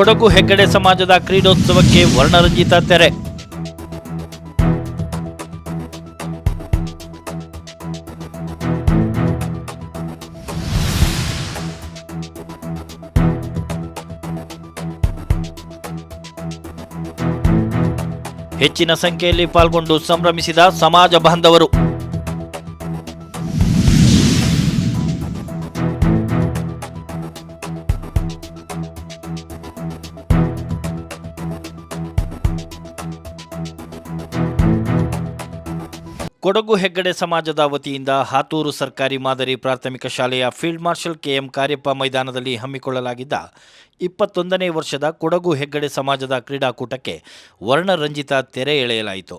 ಕೊಡಗು ಹೆಗ್ಗಡೆ ಸಮಾಜದ ಕ್ರೀಡೋತ್ಸವಕ್ಕೆ ವರ್ಣರಂಜಿತ ತೆರೆ. ಹೆಚ್ಚಿನ ಸಂಖ್ಯೆಯಲ್ಲಿ ಪಾಲ್ಗೊಂಡು ಸಂಭ್ರಮಿಸಿದ ಸಮಾಜ ಬಾಂಧವರು. ಕೊಡಗು ಹೆಗ್ಗಡೆ ಸಮಾಜದ ವತಿಯಿಂದ ಹಾತೂರು ಸರ್ಕಾರಿ ಮಾದರಿ ಪ್ರಾಥಮಿಕ ಶಾಲೆಯ ಫೀಲ್ಡ್ ಮಾರ್ಷಲ್ ಕೆಎಂ ಕಾರ್ಯಪ್ಪ ಮೈದಾನದಲ್ಲಿ ಹಮ್ಮಿಕೊಳ್ಳಲಾಗಿದ್ದ ಇಪ್ಪತ್ತೊಂದನೇ ವರ್ಷದ ಕೊಡಗು ಹೆಗ್ಗಡೆ ಸಮಾಜದ ಕ್ರೀಡಾಕೂಟಕ್ಕೆ ವರ್ಣರಂಜಿತ ತೆರೆ ಎಳೆಯಲಾಯಿತು.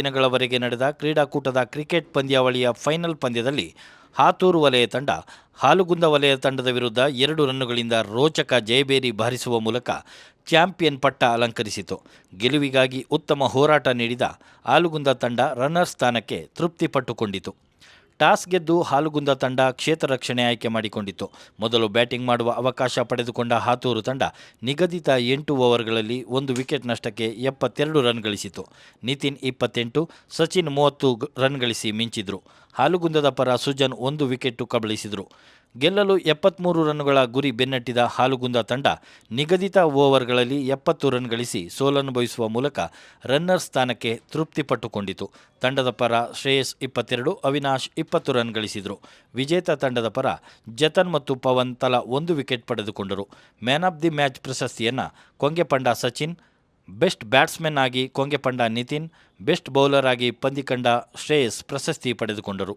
ದಿನಗಳವರೆಗೆ ನಡೆದ ಕ್ರೀಡಾಕೂಟದ ಕ್ರಿಕೆಟ್ ಪಂದ್ಯಾವಳಿಯ ಫೈನಲ್ ಪಂದ್ಯದಲ್ಲಿ ಹಾತೂರು ವಲಯ ತಂಡ, ಹಾಲುಗುಂದ ವಲಯ ತಂಡದ ವಿರುದ್ಧ ಎರಡು ರನ್ನುಗಳಿಂದ ರೋಚಕ ಜಯಬೇರಿ ಬಾರಿಸುವ ಮೂಲಕ ಚಾಂಪಿಯನ್ ಪಟ್ಟ ಅಲಂಕರಿಸಿತು. ಗೆಲುವಿಗಾಗಿ ಉತ್ತಮ ಹೋರಾಟ ನೀಡಿದ ಹಾಲುಗುಂದ ತಂಡ ರನ್ನರ್ ಸ್ಥಾನಕ್ಕೆ ತೃಪ್ತಿಪಟ್ಟುಕೊಂಡಿತು. ಟಾಸ್ ಗೆದ್ದು ಹಾಲುಗುಂದ ತಂಡ ಕ್ಷೇತ್ರ ರಕ್ಷಣೆ ಆಯ್ಕೆ ಮಾಡಿಕೊಂಡಿತ್ತು. ಮೊದಲು ಬ್ಯಾಟಿಂಗ್ ಮಾಡುವ ಅವಕಾಶ ಪಡೆದುಕೊಂಡ ಹಾತೂರು ತಂಡ ನಿಗದಿತ ಎಂಟು ಓವರ್ಗಳಲ್ಲಿ ಒಂದು ವಿಕೆಟ್ ನಷ್ಟಕ್ಕೆ ಎಪ್ಪತ್ತೆರಡು ರನ್ ಗಳಿಸಿತು ನಿತಿನ್ ಇಪ್ಪತ್ತೆಂಟು, ಸಚಿನ್ ಮೂವತ್ತು ರನ್ ಗಳಿಸಿ ಮಿಂಚಿದ್ರು. ಹಾಲುಗುಂದದ ಪರ ಸುಜನ್ ಒಂದು ವಿಕೆಟ್ ಕಬಳಿಸಿದರು. ಗೆಲ್ಲಲು ಎಪ್ಪತ್ತ್ಮೂರು ರನ್ನುಗಳ ಗುರಿ ಬೆನ್ನಟ್ಟಿದ ಹಾಲುಗುಂದ ತಂಡ ನಿಗದಿತ ಓವರ್ಗಳಲ್ಲಿ ಎಪ್ಪತ್ತು ರನ್ ಗಳಿಸಿ ಸೋಲನುಭವಿಸುವ ಮೂಲಕ ರನ್ನರ್ ಸ್ಥಾನಕ್ಕೆ ತೃಪ್ತಿಪಟ್ಟುಕೊಂಡಿತು. ತಂಡದ ಪರ ಶ್ರೇಯಸ್ ಇಪ್ಪತ್ತೆರಡು, ಅವಿನಾಶ್ ಇಪ್ಪತ್ತು ರನ್ ಗಳಿಸಿದರು. ವಿಜೇತ ತಂಡದ ಪರ ಜತನ್ ಮತ್ತು ಪವನ್ ತಲಾ ಒಂದು ವಿಕೆಟ್ ಪಡೆದುಕೊಂಡರು. ಮ್ಯಾನ್ ಆಫ್ ದಿ ಮ್ಯಾಚ್ ಪ್ರಶಸ್ತಿಯನ್ನು ಕೊಂಗೆಪಂಡ ಸಚಿನ್, ಬೆಸ್ಟ್ ಬ್ಯಾಟ್ಸ್ಮನ್ ಆಗಿ ಕೊಂಗೆಪಂಡ ನಿತಿನ್, ಬೆಸ್ಟ್ ಬೌಲರ್ ಆಗಿ ಪಂದಿಕಂಡ ಶ್ರೇಯಸ್ ಪ್ರಶಸ್ತಿ ಪಡೆದುಕೊಂಡರು.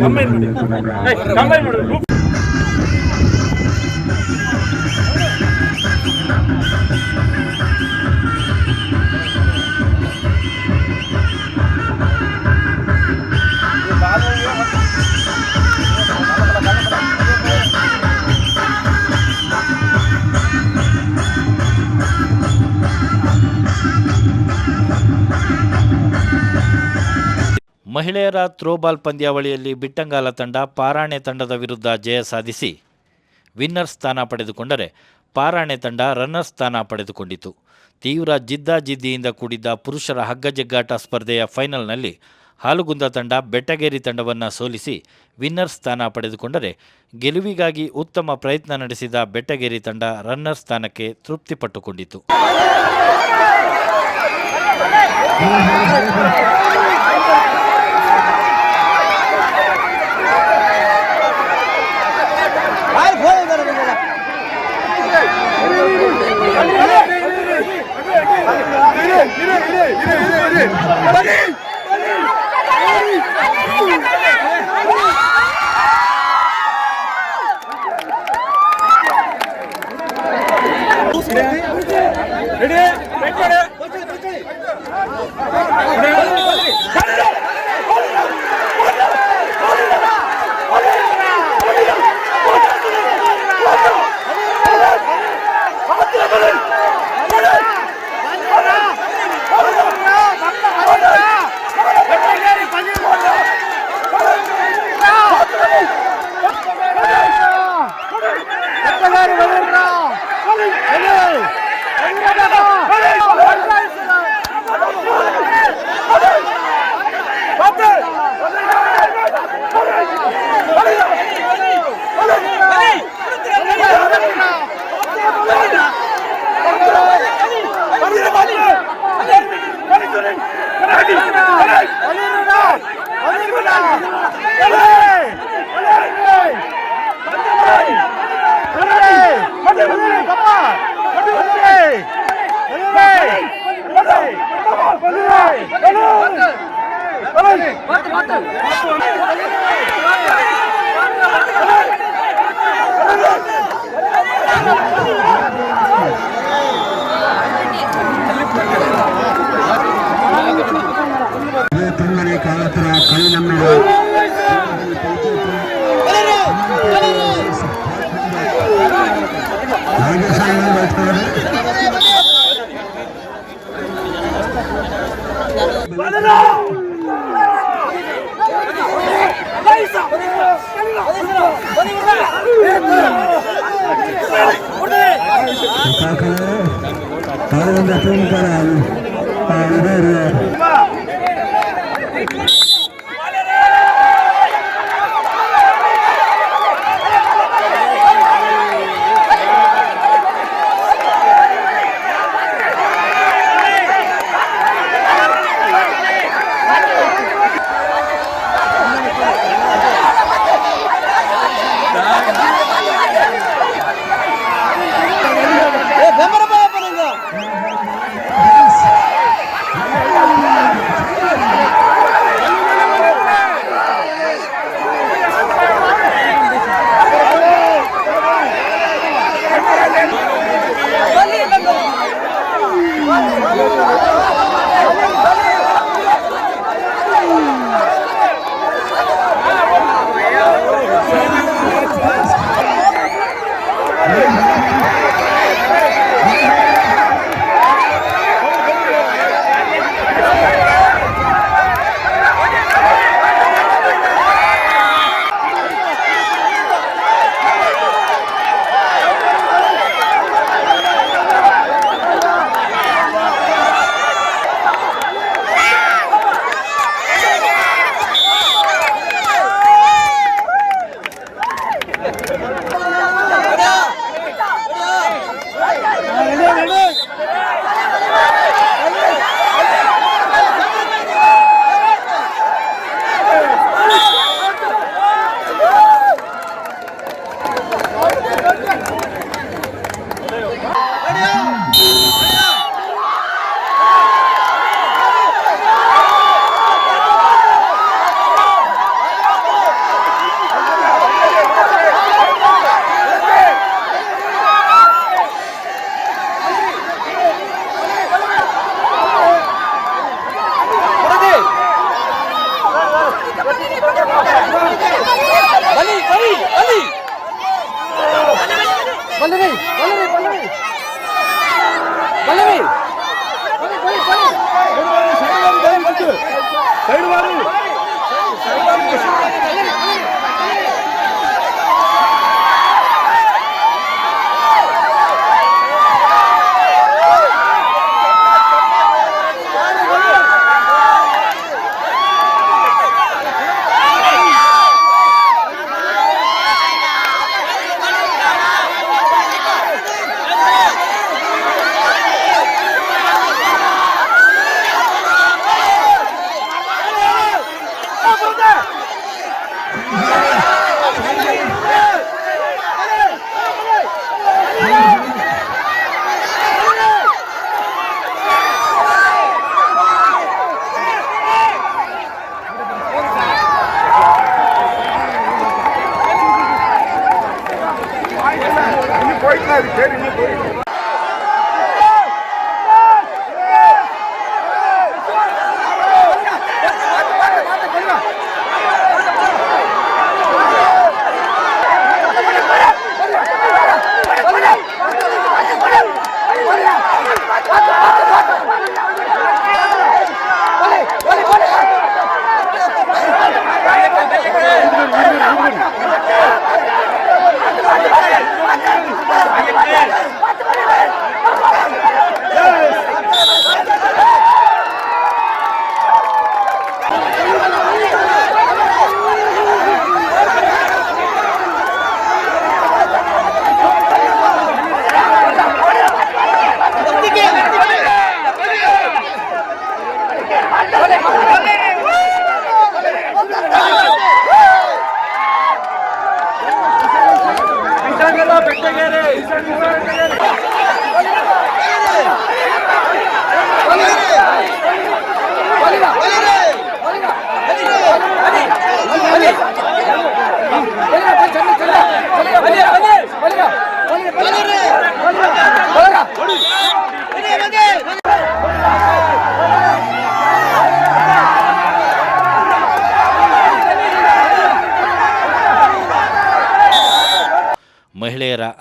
கம்பைன் கம்பைன் ಮಹಿಳೆಯರ ಥ್ರೋಬಾಲ್ ಪಂದ್ಯಾವಳಿಯಲ್ಲಿ ಬಿಟ್ಟಂಗಾಲ ತಂಡ ಪಾರಾಣೆ ತಂಡದ ವಿರುದ್ಧ ಜಯ ಸಾಧಿಸಿ ವಿನ್ನರ್ ಸ್ಥಾನ ಪಡೆದುಕೊಂಡರೆ ಪಾರಾಣೆ ತಂಡ ರನ್ನರ್ ಸ್ಥಾನ ಪಡೆದುಕೊಂಡಿತು. ತೀವ್ರ ಜಿದ್ದಾಜಿದ್ದಿಯಿಂದ ಕೂಡಿದ್ದ ಪುರುಷರ ಹಗ್ಗಜಗ್ಗಾಟ ಸ್ಪರ್ಧೆಯ ಫೈನಲ್ನಲ್ಲಿ ಹಾಲುಗುಂದ ತಂಡ ಬೆಟ್ಟಗೇರಿ ತಂಡವನ್ನು ಸೋಲಿಸಿ ವಿನ್ನರ್ ಸ್ಥಾನ ಪಡೆದುಕೊಂಡರೆ ಗೆಲುವಿಗಾಗಿ ಉತ್ತಮ ಪ್ರಯತ್ನ ನಡೆಸಿದ ಬೆಟ್ಟಗೇರಿ ತಂಡ ರನ್ನರ್ ಸ್ಥಾನಕ್ಕೆ ತೃಪ್ತಿಪಟ್ಟುಕೊಂಡಿತು.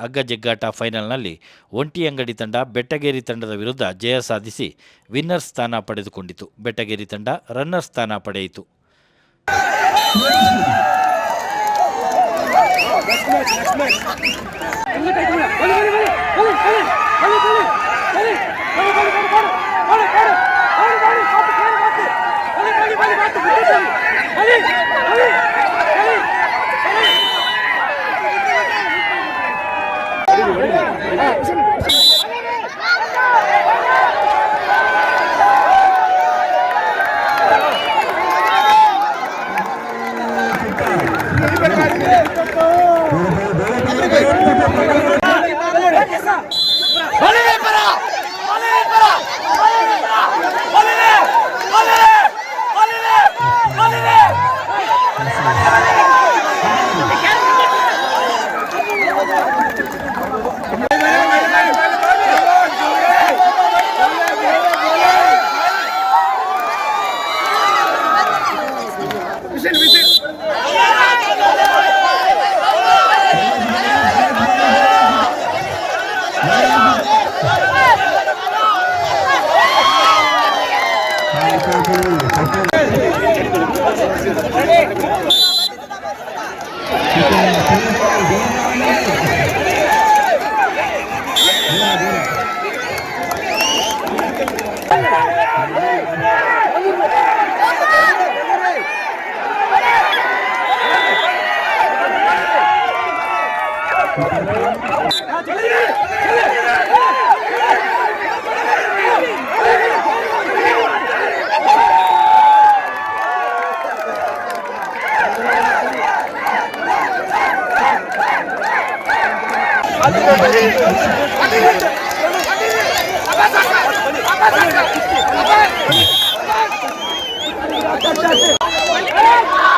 ಹಗ್ಗಜಗ್ಗಾಟ ಫೈನಲ್ನಲ್ಲಿ ಒಂಟಿ ಅಂಗಡಿ ತಂಡ ಬೆಟ್ಟಗೇರಿ ತಂಡದ ವಿರುದ್ಧ ಜಯ ಸಾಧಿಸಿ ವಿನ್ನರ್ ಸ್ಥಾನ ಪಡೆದುಕೊಂಡಿತು. ಬೆಟ್ಟಗೇರಿ ತಂಡ ರನ್ನರ್ ಸ್ಥಾನ ಪಡೆಯಿತು. 哎，你说你干什么？Thank you. Thank you.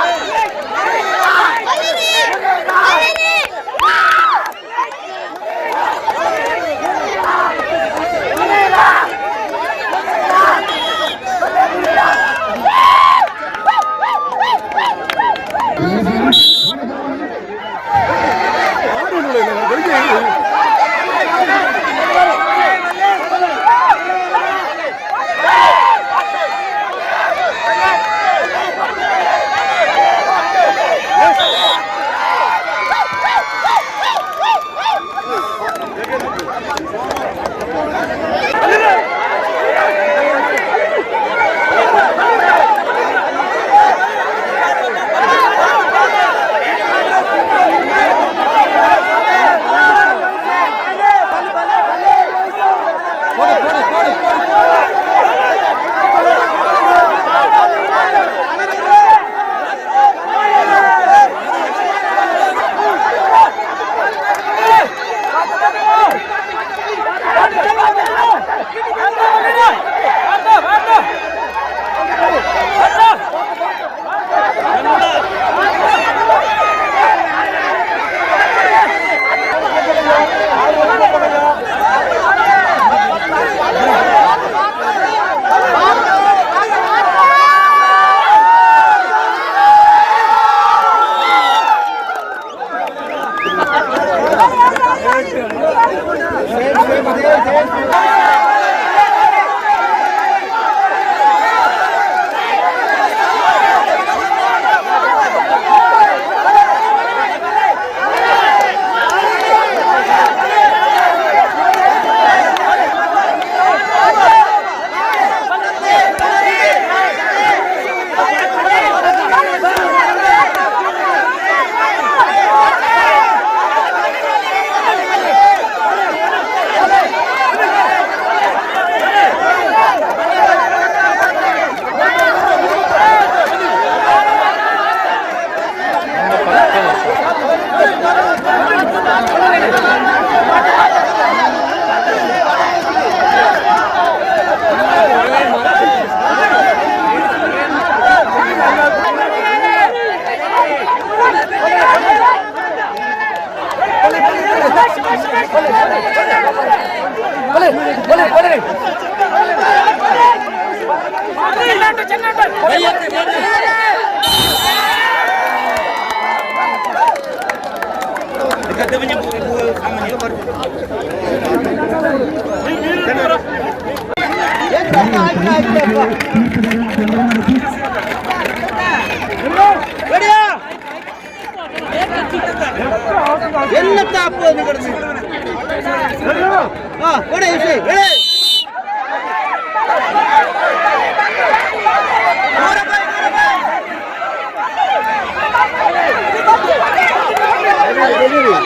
Yeah.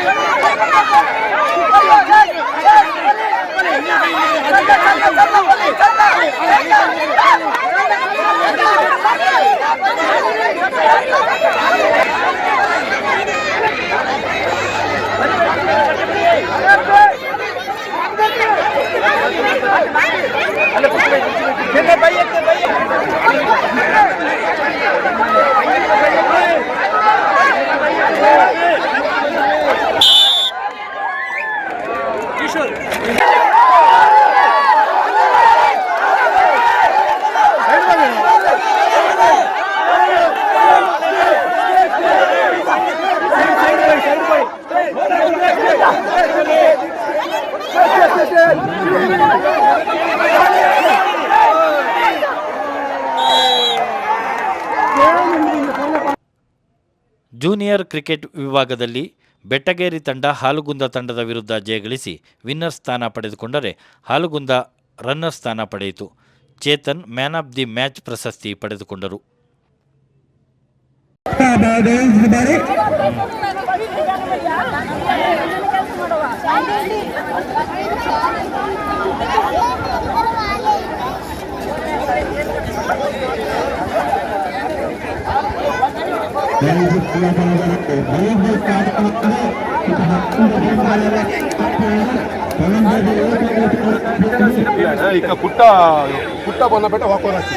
Junior cricket ವಿಭಾಗದಲ್ಲಿ ಬೆಟ್ಟಗೇರಿ ತಂಡ ಹಾಲುಗುಂದ ತಂಡದ ವಿರುದ್ಧ ಜಯಗಳಿಸಿ ವಿನ್ನರ್ ಸ್ಥಾನ ಪಡೆದುಕೊಂಡರೆ ಹಾಲುಗುಂದ ರನ್ನರ್ ಸ್ಥಾನ ಪಡೆಯಿತು. Chetan man of the match ಪ್ರಶಸ್ತಿ ಪಡೆದುಕೊಂಡರು. ಬಾರಿ ఇక పుట్ట పుట్ట పొన్న పెట్ట ఒక్కోరాచి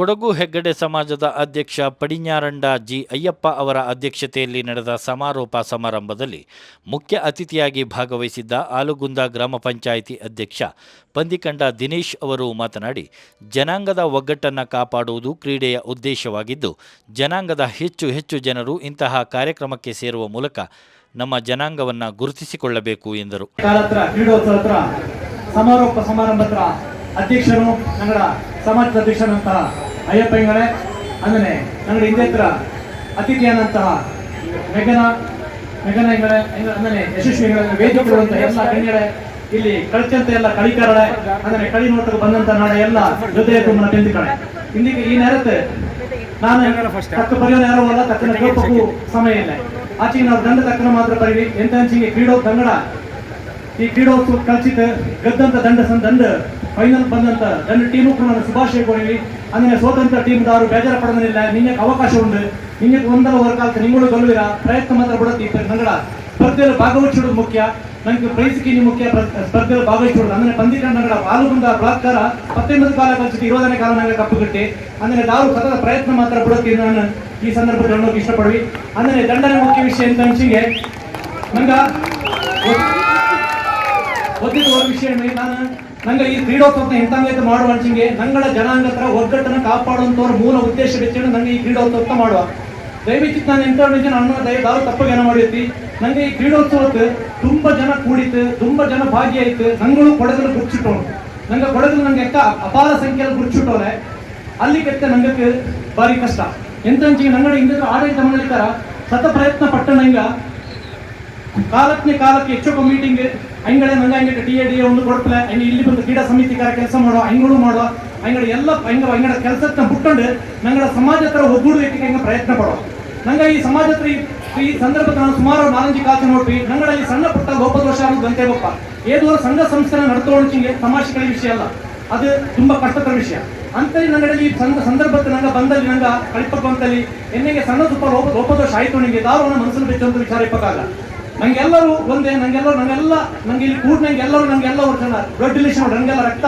ಕೊಡಗು ಹೆಗ್ಗಡೆ ಸಮಾಜದ ಅಧ್ಯಕ್ಷ ಪಡಿನ್ಯಾರಂಡ ಜಿ ಅಯ್ಯಪ್ಪ ಅವರ ಅಧ್ಯಕ್ಷತೆಯಲ್ಲಿ ನಡೆದ ಸಮಾರೋಪ ಸಮಾರಂಭದಲ್ಲಿ ಮುಖ್ಯ ಅತಿಥಿಯಾಗಿ ಭಾಗವಹಿಸಿದ್ದ ಆಲುಗುಂದ ಗ್ರಾಮ ಪಂಚಾಯಿತಿ ಅಧ್ಯಕ್ಷ ಪಂದಿಕಂಡ ದಿನೇಶ್ ಅವರು ಮಾತನಾಡಿ, ಜನಾಂಗದ ಒಗ್ಗಟ್ಟನ್ನು ಕಾಪಾಡುವುದು ಕ್ರೀಡೆಯ ಉದ್ದೇಶವಾಗಿದ್ದು, ಜನಾಂಗದ ಹೆಚ್ಚು ಹೆಚ್ಚು ಜನರು ಇಂತಹ ಕಾರ್ಯಕ್ರಮಕ್ಕೆ ಸೇರುವ ಮೂಲಕ ನಮ್ಮ ಜನಾಂಗವನ್ನು ಗುರುತಿಸಿಕೊಳ್ಳಬೇಕು ಎಂದರು. ಸಮಾರೋಪ ಸಮಾರಂಭದ ಅಧ್ಯಕ್ಷರು ಕನ್ನಡ ಸಮಾಜದ ಅಧ್ಯಕ್ಷರಂತಹ ಅಯ್ಯಪ್ಪ ಹೆಂಗಳೆ ಅಂದನೆ ನಂಗಡ ಹಿಂದೆ ಹತ್ರ ಅತಿಥಿಯಾದಂತಹ ಮೆಗನ ಮೆಗನ ಹೆಂಗಳೆ ಅಂದನೆ ಯಶಸ್ವಿ ಹೆಂಗಳೆ ವೇದಿಕೆ ಕೊಡುವಂತ ಎಲ್ಲ ಗಣ್ಯಳೆ ಇಲ್ಲಿ ಕಳಚಂತ ಎಲ್ಲ ಕಳಿಕಾರಳೆ ಅಂದರೆ ಕಳಿ ನೋಟಕ್ಕೆ ಬಂದಂತ ನಾಳೆ ಎಲ್ಲ ಜೊತೆ ತುಂಬ ಬೆಂದಿಕಳೆ ಇಂದಿಗೆ ಈ ನೇರತ್ತೆ ನಾನು ತಕ್ಕ ಪರಿಯೋಣ ಯಾರೋ ಅಲ್ಲ, ತಕ್ಕನ ಸಮಯ ಇಲ್ಲ. ಆಚೆಗೆ ನಾವು ದಂಡ ತಕ್ಕನ ಮಾತ್ರ ಪರಿವಿ ಎಂತ ಹಂಚಿಗೆ ಕ್ರೀಡೋ ಕನ್ನಡ ಈ ಕ್ರೀಡೋತ್ಸವ ಕಳಚಿತ ಗದ್ದಂತ ದಂಡ ದಂಡ ಫೈನಲ್ ಬಂದಂತ ದಂಡ ಟೀಮು ಕೂಡ ಶುಭಾಶಯ ಕೊಡಿವಿ ಟೀಮ್ ದಾರು ಬೇಜಾರ ಪಡೋದಿಲ್ಲ ನಿನ್ನೆ ಅವಕಾಶ ಉಂಟು. ನಿನ್ನೆ ಒಂದರ ವರ್ಗಾಲ್ತ ನಿಮ್ಮಳು ಗೆಲ್ಲುವಿರ? ಪ್ರಯತ್ನ ಮಾತ್ರ ಬಿಡತ್ತಿ ಸಂಗಡ ಸ್ಪರ್ಧೆಯಲ್ಲಿ ಭಾಗವಹಿಸೋದು ಮುಖ್ಯ. ನನಗೆ ಪ್ರೈಸ್ಕಿನಿ ಮುಖ್ಯ. ಪ್ರ- ಸ್ಪರ್ಧೆಯಲ್ಲಿ ಭಾಗವಹಿಸೋದು ಅಂದ್ರೆ ಪಂದಿಕಂಡ ನಗರ ಪಾಲುಗುಂದ ಬಲಾತ್ಕಾರ ಹತ್ತೊಂಬತ್ತು ಕಾಲ ಕಲಿಸಿಟ್ಟು ಇರೋದನೇ ಕಾಲ ಕಪ್ಪು ಕಟ್ಟಿ. ಅಂದ್ರೆ ದಾರು ಸತತ ಪ್ರಯತ್ನ ಮಾತ್ರ ಬಿಡುತ್ತೆ ನಾನು ಈ ಸಂದರ್ಭದಲ್ಲಿ ಹೇಳೋಕೆ ಇಷ್ಟಪಡ್ವಿ. ಅಂದ್ರೆ ದಂಡನೆ ಮುಖ್ಯ ವಿಷಯ ಅಂತ ಅನ್ಸಿಗೆ ನಂಗ ಒದ್ದಿದ ಒಂದು ವಿಷಯ ನಾನು. ನಂಗೆ ಈ ಕ್ರೀಡೋತ್ಸವನ ಇಂತಂಗೈತೆ ಮಾಡುವ ಅಂಚಿಗೆ ನಂಗಳ ಜನಾಂಗ ಹತ್ರ ಒಗ್ಗಟ್ಟನ್ನ ಕಾಪಾಡುವಂತವ್ರ ಮೂಲ ಉದ್ದೇಶ ವೆಚ್ಚ ನಂಗೆ ಈ ಕ್ರೀಡೋತ್ಸವ ಮಾಡುವ. ದಯವಿಟ್ಟು ನಾನು ಎಂತ ಅಣ್ಣ ದಯ ದಾರು ತಪ್ಪಾಗಿ ಏನೋ ಮಾಡಿರ್ತಿ. ನಂಗೆ ಈ ಕ್ರೀಡೋತ್ಸವಕ್ಕೆ ತುಂಬಾ ಜನ ಕೂಡಿತು ತುಂಬಾ ಜನ ಭಾಗಿಯಾಯ್ತು. ನಂಗಳು ಕೊಡಗಲು ಗುರುಚಿಟ್ಟವನು ನಂಗೆ ಕೊಡಗಲು ನಂಗೆ ಎಕ್ಕ ಅಪಾರ ಸಂಖ್ಯೆಯಲ್ಲಿ ಗುರ್ಚಿಟ್ಟವ್ರೆ ಅಲ್ಲಿ ಕೆತ್ತ ನಂಗಕ್ಕೆ ಭಾರಿ ಕಷ್ಟ. ಎಂತ ಅಂಚಿಗೆ ನಂಗಡ ಹಿಂದೆ ಆಡಳಿತ ಮಂಡಳಿಕಾರ ಸತ ಪ್ರಯತ್ನ ಪಟ್ಟ ನಂಗ ಕಾಲಕ್ಕೆ ಕಾಲಕ್ಕೆ ಹೆಚ್ಚೊಬ್ಬ ಮೀಟಿಂಗ್ ಅಂಗಡೆ ನಂಗೆ ಹಂಗೆ ಡಿ ಎ ಡಿ ಒಂದು ಕೊಡ್ತಲೆ. ಹಂಗೆ ಇಲ್ಲಿ ಬಂದು ಕ್ರೀಡಾ ಸಮಿತಿಕಾರ ಕೆಲಸ ಮಾಡೋ ಅಂಗಳು ಮಾಡೋ ಅಂಗಡ ಎಲ್ಲ ಅಂಗ ಅಂಗಡ ಕೆಲಸಕ್ಕೆ ಬಿಟ್ಕೊಂಡು ನಂಗಡ ಸಮಾಜ ಹತ್ರ ಒಗ್ಗೂಡಲಿಕ್ಕೆ ಹಂಗೆ ಪ್ರಯತ್ನ ಪಡೋ ನಂಗೆ ಈ ಸಮಾಜ ಹತ್ರ ಈ ಈ ಸಂದರ್ಭದ ನಾನು ಸುಮಾರು ನಾಲಂಜಿ ಕಾಲ್ತಿ ನೋಡ್ರಿ ನಂಗಳಲ್ಲಿ ಸಣ್ಣ ಪುಟ್ಟ ಲೋಪದೋಷ ಅನ್ನೋದು ಗಂಟೆ ಗೊಪ್ಪ. ಏದೋ ಸಂಘ ಸಂಸ್ಥೆನ ನಡ್ತೋಣಿಗೆ ತಮಾಷೆಗಳ ವಿಷಯ ಅಲ್ಲ. ಅದು ತುಂಬಾ ಕಷ್ಟಕರ ವಿಷಯ. ಅಂತಲ್ಲಿ ಈ ಸಂದ ಸಂದರ್ಭದ ನಂಗ ಬಂದಲ್ಲಿ ನಂಗ ಕಳಿಪ ಎನ್ನೆಗೆ ಸಣ್ಣ ತುಪ್ಪ ಲೋಪ, ಲೋಪದೋಷ ಆಯ್ತು ನಿಮಗೆ ದಾರುಣ ಮನಸ್ಸನ್ನು ಬೆಚ್ಚುವಂತ ವಿಚಾರ ಇಪ್ಪಕ್ಕಾಗ. ನಂಗೆಲ್ಲರೂ ಒಂದೇ, ನಂಗೆಲ್ಲರೂ, ನಂಗೆಲ್ಲ ನಂಗೆ ಇಲ್ಲಿ ಕೂಡ ನಂಗೆಲ್ಲರೂ ನಂಗೆಲ್ಲ ಜನ ಬ್ಲಡ್ ರಿಲೇಷನ್ ನಂಗೆಲ್ಲ ರಕ್ತ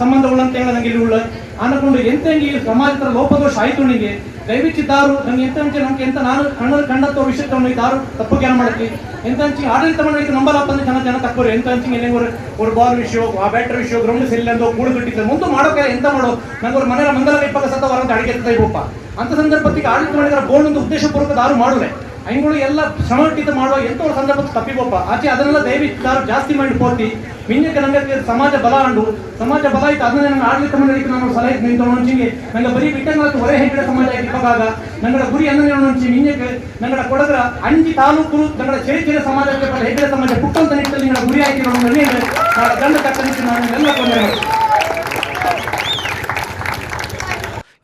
ಸಂಬಂಧ ಉಳ್ಳಂತ ಹೇಳ ನಂಗೆ ಇಲ್ಲಿ ಉಳ್ಳ. ಅನ್ಕೊಂಡು ಎಂತ ಈ ಸಮಾಜದ ಲೋಪದೋಷ ಆಯ್ತು ನಿಂಗೆ? ದಯವಿಟ್ಟು ದಾರು, ನಂಗೆ ಎಂತ ಅಂಚೆ ನಂಗೆ ಎಂತ ನಾನು ಕಣ್ಣಲ್ಲಿ ತೋ ವಿಷಯ ತಗೊಂಡು ದಾರು ತಪ್ಪು ಕ್ಯಾನ್ ಮಾಡಕ್ಕೆ. ಎಂತ ಅಂಚಿ ಆಡಳಿತ ಮಂಡಳಿಗೆ ನಂಬಲಪ್ಪ ಅಂದ್ರೆ ಜನ ಜನ ತಕ್ಕೋರು ಎಂತ ಅಂಚಿ ಎಲ್ಲಿ ಒಂದು ಒಂದು ಬಾಲ್ ವಿಷಯ, ಆ ಬ್ಯಾಟರ್ ವಿಷಯ, ಗ್ರೌಂಡ್ ಸೆಲ್ ಅಂತ ಕೂಡು ಬಿಟ್ಟಿದ್ದಾರೆ ಮುಂದೆ ಮಾಡೋಕೆ ಎಂತ ಮಾಡೋ ನಂಗೆ ಅವ್ರ ಮನೆಯ ಮಂಗಲ ಇಪ್ಪಕ್ಕ ಸತ್ತ ವರಂತ ಅಡಿಗೆ ಇಪ್ಪಪ್ಪ ಅಂತ ಸಂದರ್ಭಕ್ಕೆ ಆಡಳಿತ ಮಾಡಿದ್ರೆ ಬೋರ್ಡ್ ಒಂದು ಉದ್ದೇಶಪೂರ್ವಕ ದಾರು ಮಾಡುವೆ. ಐನ್ಗಳು ಎಲ್ಲ ಸಮರ್ಪಿತ ಮಾಡುವ ಎಂತ ಸಂದರ್ಭ ತಪ್ಪಿಗೊಪ್ಪ ಆಚೆ ಅದನ್ನೆಲ್ಲ ದಯವಿಟ್ಟು ದಾರು ಜಾಸ್ತಿ ಮಾಡಿ ಪೋತಿ ಮಿಂಜಕ್ಕೆ ನಂಗೆ ಸಮಾಜ ಬಲ ಅಂಡು. ಸಮಾಜ ಬಲ ಆಯ್ತು ಅದನ್ನ ನನ್ನ ಆಡಳಿತ ಮಂಡಳಿಗೆ ನಾನು ಸಲಹೆ ನಿಂತೊಂಚಿಗೆ ನಂಗೆ ಬರೀ ಬಿಟ್ಟಂಗಾತು ಹೊರೆ ಹೆಗ್ಗಡೆ ಸಮಾಜ ಇಪ್ಪಗಾಗ. ನಂಗಡ ಗುರಿ ಅನ್ನೊಂಚಿ ಮಿಂಜಕ್ಕೆ ನಂಗಡ ಕೊಡದ್ರ ಅಂಜಿ ತಾಲೂಕು, ನಂಗಡ ಚೆರಿ ಚೆರಿ ಸಮಾಜಕ್ಕೆ ಹೆಗ್ಗಡೆ ಸಮಾಜ ಪುಟ್ಟಂತ ನಿಟ್ಟಲ್ಲಿ ನಿನ್ನ ಗುರಿ ಆಯ್ತು ನನ್ನ ಗಂಡ ತಕ್ಕ ನಿಟ್ಟು ನಾನು ಎಲ್ಲ ತೊಂದರೆ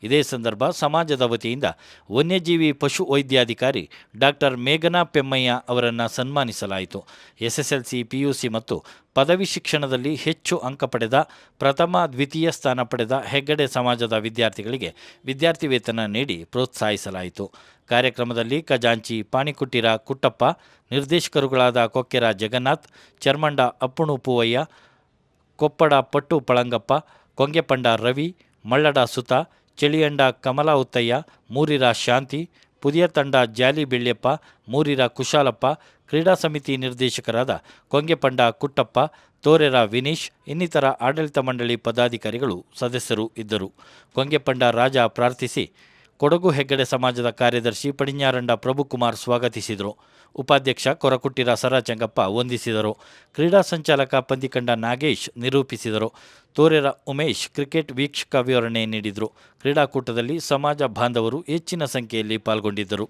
ಇದೇ ಸಂದರ್ಭ ಸಮಾಜದ ವತಿಯಿಂದ ವನ್ಯಜೀವಿ ಪಶು ವೈದ್ಯಾಧಿಕಾರಿ ಡಾಕ್ಟರ್ ಮೇಘನಾ ಪೆಮ್ಮಯ್ಯ ಅವರನ್ನು ಸನ್ಮಾನಿಸಲಾಯಿತು. ಎಸ್ಎಸ್ಎಲ್ಸಿ, ಪಿಯುಸಿ ಮತ್ತು ಪದವಿ ಶಿಕ್ಷಣದಲ್ಲಿ ಹೆಚ್ಚು ಅಂಕ ಪಡೆದ, ಪ್ರಥಮ, ದ್ವಿತೀಯ ಸ್ಥಾನ ಪಡೆದ ಹೆಗ್ಗಡೆ ಸಮಾಜದ ವಿದ್ಯಾರ್ಥಿಗಳಿಗೆ ವಿದ್ಯಾರ್ಥಿ ವೇತನ ನೀಡಿ ಪ್ರೋತ್ಸಾಹಿಸಲಾಯಿತು. ಕಾರ್ಯಕ್ರಮದಲ್ಲಿ ಖಜಾಂಚಿ ಪಾಣಿಕುಟ್ಟಿರ ಕುಟ್ಟಪ್ಪ, ನಿರ್ದೇಶಕರುಗಳಾದ ಕೊಕ್ಕೆರ ಜಗನ್ನಾಥ್, ಚರ್ಮಂಡ ಅಪ್ಪುಣು ಪೂವಯ್ಯ, ಕೊಪ್ಪಡ ಪಟ್ಟು ಪಳಂಗಪ್ಪ, ಕೊಂಗೆಪಂಡ ರವಿ, ಮಳ್ಳಡ ಸುತ ಚೆಳಿಯಂಡ ಕಮಲ ಉತ್ತಯ್ಯ, ಮೂರಿರ ಶಾಂತಿ, ಪುದಿಯ ತಂಡ ಜಾಲಿ ಬಿಳ್ಯಪ್ಪ, ಮೂರಿರ ಕುಶಾಲಪ್ಪ, ಕ್ರೀಡಾ ಸಮಿತಿ ನಿರ್ದೇಶಕರಾದ ಕೊಂಗೆಪಂಡ ಕುಟ್ಟಪ್ಪ, ತೋರೆರ ವಿನೀಶ್, ಇನ್ನಿತರ ಆಡಳಿತ ಮಂಡಳಿ ಪದಾಧಿಕಾರಿಗಳು ಸದಸ್ಯರು ಇದ್ದರು. ಕೊಂಗೆಪಂಡ ರಾಜ ಪ್ರಾರ್ಥಿಸಿ ಕೊಡಗು ಹೆಗ್ಗಡೆ ಸಮಾಜದ ಕಾರ್ಯದರ್ಶಿ ಪಡಿഞ്ഞಾರಂಡ ಪ್ರಭುಕುಮಾರ್ ಸ್ವಾಗತಿಸಿದರು. ಉಪಾಧ್ಯಕ್ಷ ಕೊರಕುಟ್ಟಿರ ಸರಚಂಗಪ್ಪ ವಂದಿಸಿದರು. ಕ್ರೀಡಾ ಸಂಚಾಲಕ ಪಂದಿಕಂಡ ನಾಗೇಶ್ ನಿರೂಪಿಸಿದರು. ತೋರೆರ ಉಮೇಶ್ ಕ್ರಿಕೆಟ್ ವೀಕ್ಷಕ ವಿವರಣೆ ನೀಡಿದರು. ಕ್ರೀಡಾಕೂಟದಲ್ಲಿ ಸಮಾಜ ಬಾಂಧವರು ಹೆಚ್ಚಿನ ಸಂಖ್ಯೆಯಲ್ಲಿ ಪಾಲ್ಗೊಂಡಿದ್ದರು.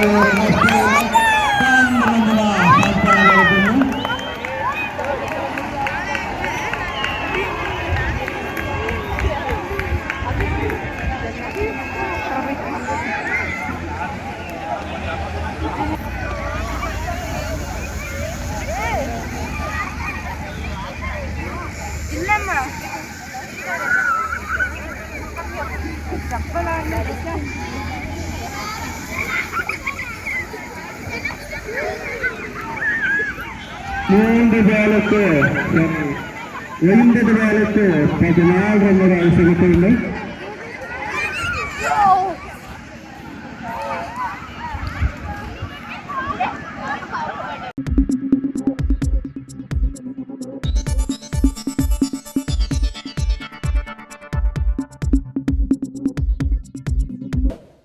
மூன்று பாலுக்கு ஒன்பது பாலுக்கு பதினாறு ரன்கள் அவசியப்படவில்லை